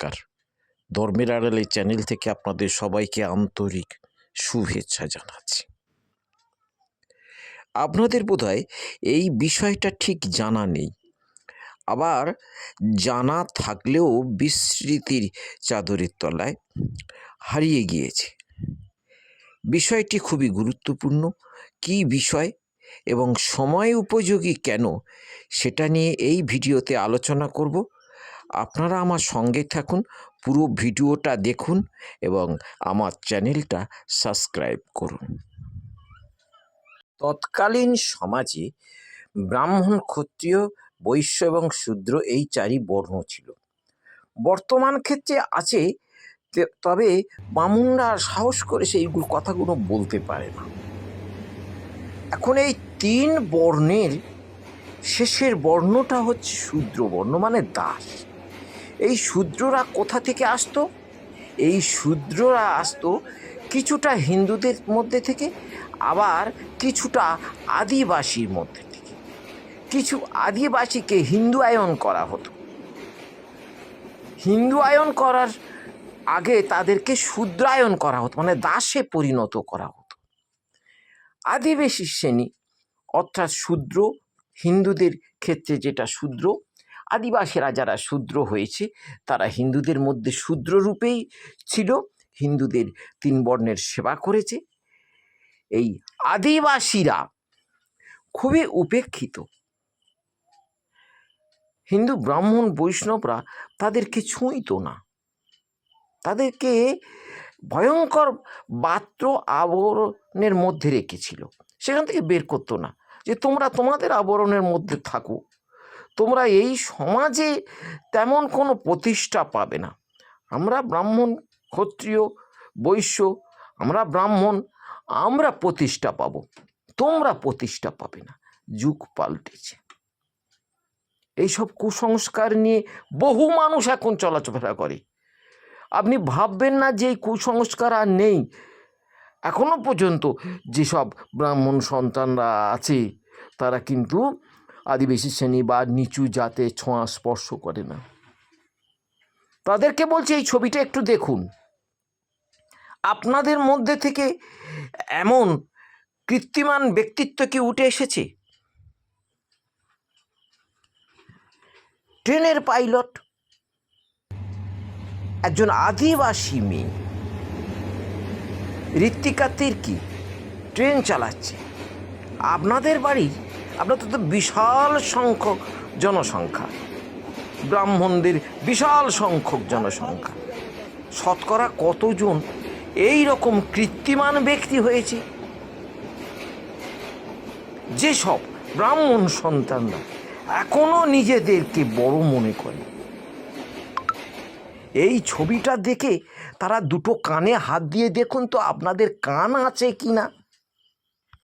নমস্কার। ধর্মের আড়ালে চ্যানেল থেকে আপনাদের সবাইকে আন্তরিক শুভেচ্ছা জানাচ্ছি। আপনাদের বোধহয় এই বিষয়টা ঠিক জানা নেই। আবার জানা থাকলেও বিস্মৃতির চাদরের তলায় হারিয়ে গিয়েছে। বিষয়টি খুবই গুরুত্বপূর্ণ। কী বিষয় এবং সময় উপযোগী কেন সেটা নিয়ে এই ভিডিওতে আলোচনা করব। আপনারা আমার সঙ্গে থাকুন, পুরো ভিডিওটা দেখুন এবং আমার চ্যানেলটা সাবস্ক্রাইব করুন। তৎকালীন সমাজে ব্রাহ্মণ, ক্ষত্রিয়, বৈশ্য এবং শূদ্র এই চারি বর্ণ ছিল। বর্তমান ক্ষেত্রে আছে তবে বামুনরা সাহস করে সেই কথাগুলো বলতে পারে না। এখন এই তিন বর্ণের শেষের বর্ণটা হচ্ছে শূদ্র বর্ণ মানে দাস। এই শূদ্ররা কোথা থেকে আসতো? এই শূদ্ররা আসতো কিছুটা হিন্দুদের মধ্যে থেকে, আবার কিছুটা আদিবাসীর মধ্যে থেকে। কিছু আদিবাসীকে হিন্দু আয়ন করা হতো। হিন্দু আয়ন করার আগে তাদেরকে শূদ্রায়ন করা হতো মানে দাসে পরিণত করা হতো। আদিবাসী শ্রেণি, অর্থাৎ শূদ্র, হিন্দুদের ক্ষেত্রে যেটা শূদ্র আদিবাসীরা যারা শূদ্র হয়েছে। তারা হিন্দুদের মধ্যে শূদ্র রূপেই ছিল। হিন্দুদের তিন বর্ণের সেবা করেছে। এই আদিবাসীরা খুবই উপেক্ষিত। হিন্দু, ব্রাহ্মণ, বৈষ্ণবরা তাদেরকে ছুঁইত না। তাদেরকে ভয়ঙ্কর পাত্র আবরণের মধ্যে রেখেছিল। সেখান থেকে বের করতো না যে তোমরা তোমাদের আবরণের মধ্যে থাকো। তোমরা এই সমাজে তেমন কোনো প্রতিষ্ঠা পাবে না। আমরা ব্রাহ্মণ, ক্ষত্রিয়, বৈশ্য, আমরা ব্রাহ্মণ, আমরা প্রতিষ্ঠা পাব। তোমরা প্রতিষ্ঠা পাবে না। যুগ পাল্টেছে। এইসব কুসংস্কার নিয়ে বহু মানুষ এখন চলাচলা করে। আপনি ভাববেন না যে এই কুসংস্কার আর নেই। এখনও পর্যন্ত যেসব ব্রাহ্মণ সন্তানরা আছে, তারা কিন্তু আদিবাসী শ্রেণি বা নিচু জাতে ছোঁয়া স্পর্শ করে না। তাদেরকে বলছি, এই ছবিটা একটু দেখুন। আপনাদের মধ্যে থেকে এমন কৃত্রিমান ব্যক্তিত্ব কি উঠে এসেছে? ট্রেনের পাইলট, একজন আদিবাসী মেয়ে। ঋত্বিকা তির্কি, ট্রেন চালাচ্ছে। আপনাদের বাড়ির আপনাদের তো বিশাল সংখ্যক জনসংখ্যা। ব্রাহ্মণদের বিশাল সংখ্যক জনসংখ্যা। শতকরা কতজন এই রকম কৃত্রিমান ব্যক্তি হয়েছে? যেসব ব্রাহ্মণ সন্তানরা এখনও নিজেদেরকে বড় মনে করে। এই ছবিটা দেখে তারা দুটো কানে হাত দিয়ে দেখুন তো আপনাদের কান আছে কি না